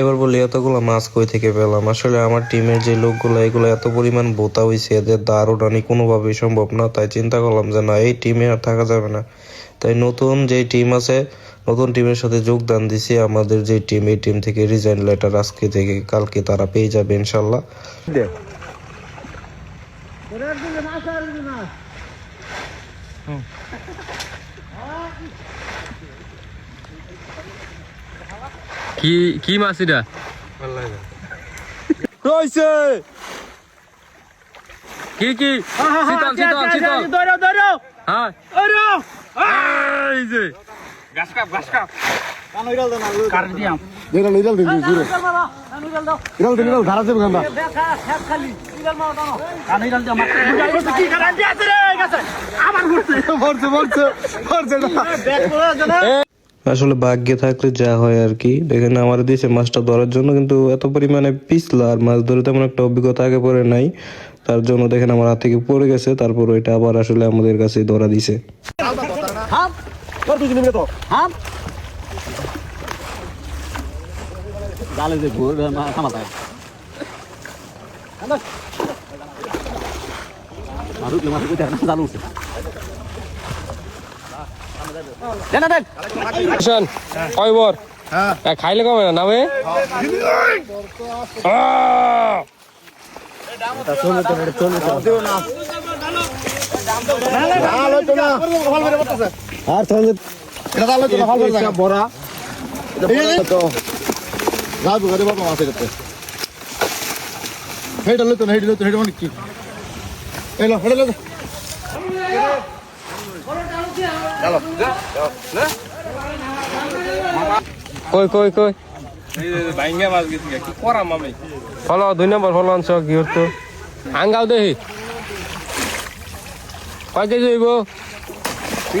এবার বলি, এতগুলো মাছ কই থেকে পেলাম? আসলে আমার টিমের যে লোকগুলো, এগুলো এত পরিমাণ বোতা হয়েছে এদের দাঁড় কোনোভাবেই সম্ভব না। তাই চিন্তা করলাম যে, না, এই টিমে আর থাকা যাবে না। তাই নতুন যে টিম আছে, নতুন টিমের সাথে যোগদান দিছি। আমাদের যে টিম, এই টিম থেকে রিজাইন লেটার আজকে থেকে কালকে তারা পেয়ে যাবে, ইনশাল্লাহ। কি কি মাছ এটা? কইছে কি কি? শীতল শীতল শীতল ধরো ধরো হ্যাঁ। ধরো এই যে। ইরাল ইরাল দিন ধারা দেবে গান্দা। মরছে আসলে ভাগ্যে থাকলে যা হয় আর কি। দেখেন আমার দিয়েছে মাছটা ধরার জন্য কিন্তু এত পরিমাণে পিছলা আর মাছ ধরে তেমন একটা অভিজ্ঞতা আগে পরে নাই। তার জন্য দেখেন আমার হাত থেকে পড়ে গেছে তারপর ওইটা আবার আসলে আমাদের কাছে ধরা দিছে তোর দুজন মিলে তো জালে যে ঘুর থামা থাকে উঠলে মাছ উঠে না জাল উঠছে হ্যাঁ খাইলে কবে না নামে আর বড়া যাব গাড়ি বাবা আছে করতে হেড আলো তো হেড আলো তো হেড মানে কি? এলো হেড আলো কই কই কই? বাইঙ্গা মাছ গেছি কি ফলো দুই নম্বর ফলো আনছ কি করতো আঙ্গাও দেহি। কয় কেজি হইব? তুই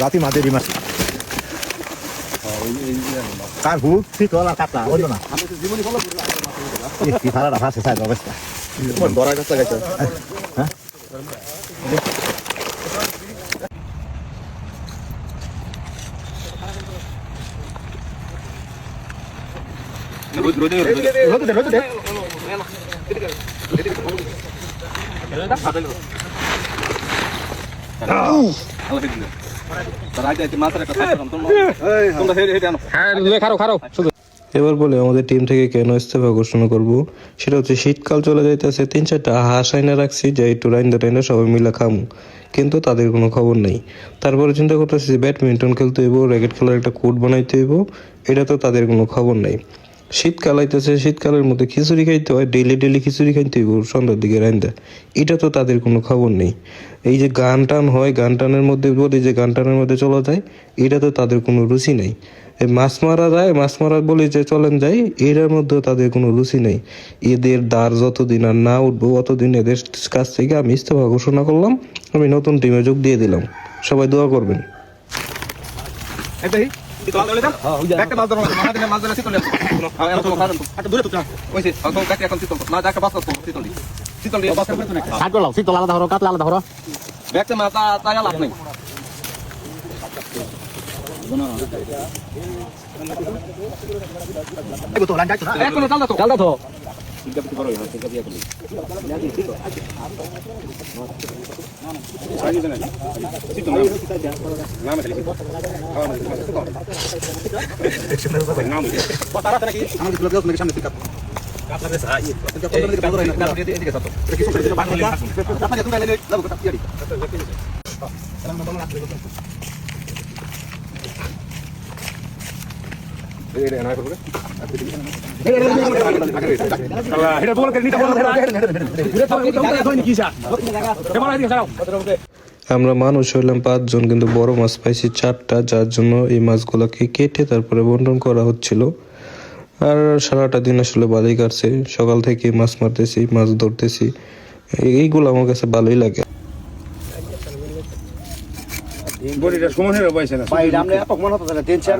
রাতি মাঝে মাছ কার ভূত শীতলা কাতলা ওই না কি ভাড়া রাখা আছে সাহেব অবস্থা বড় কাছে গেছে হ্যাঁ এবার বলে, আমাদের টিম থেকে কেন ইস্তফা ঘোষণা করব? সেটা হচ্ছে, শীতকাল চলে যাইতেছে, তিন চারটা হাঁস আইনা রাখছি, যে একটু রাইন্দা টাইনা সবাই মিলে খামু। কিন্তু তাদের কোনো খবর নেই। তারপরে চিন্তা করতেছি, ব্যাডমিন্টন খেলতে হইব, র্যাকেট খেলার একটা কোর্ট বানাইতে হইব, এটা তো তাদের কোনো খবর নাই। শীতকাল আইতেছে, শীতকালের মধ্যে খিচুড়ি খাইতে হয় ডেলি ডেলি খিচুড়ি খাইতে হইব সন্ধ্যার দিকে রাইন্দা। এটা তো তাদের কোনো খবর নেই। এই যে গান টান হয়, গান টানের মধ্যে বলি যে গান টানের মধ্যে চলা যায়, এটা তো তাদের কোনো রুচি নেই। মাছ মারা যায়, মাছ মারা বলি যে চলেন যাই, এটার মধ্যেও তাদের কোনো রুচি নেই। এদের দ্বার যতদিন আর না উঠবো, অতদিন এদের কাছ থেকে আমি ইস্তফা ঘোষণা করলাম, আমি নতুন টিমে যোগ দিয়ে দিলাম। সবাই দোয়া করবেন। শীতল আলাদা ধরো কাতলা আলাদা ধরো ব্যাগটা মাছ তাই লাভ নেই। এগো তো লাইন যাচ্ছে না? এখনও চালদা তো। চালদা তো আমাদের ব্লগ নাকি সামনে পিক আপ আমরা মানুষ হইলাম পাঁচজন কিন্তু বড় মাছ পাইছি চারটা যার জন্য এই মাছগুলোকে কেটে তারপরে বন্টন করা হচ্ছিল। আর সারাটা দিন আসলে ভালোই কাটছে। সকাল থেকে মাছ মারতেছি মাছ ধরতেছি। এইগুলো আমার কাছে ভালোই লাগে। ভাই আমরা এত মনে হতো তিন চার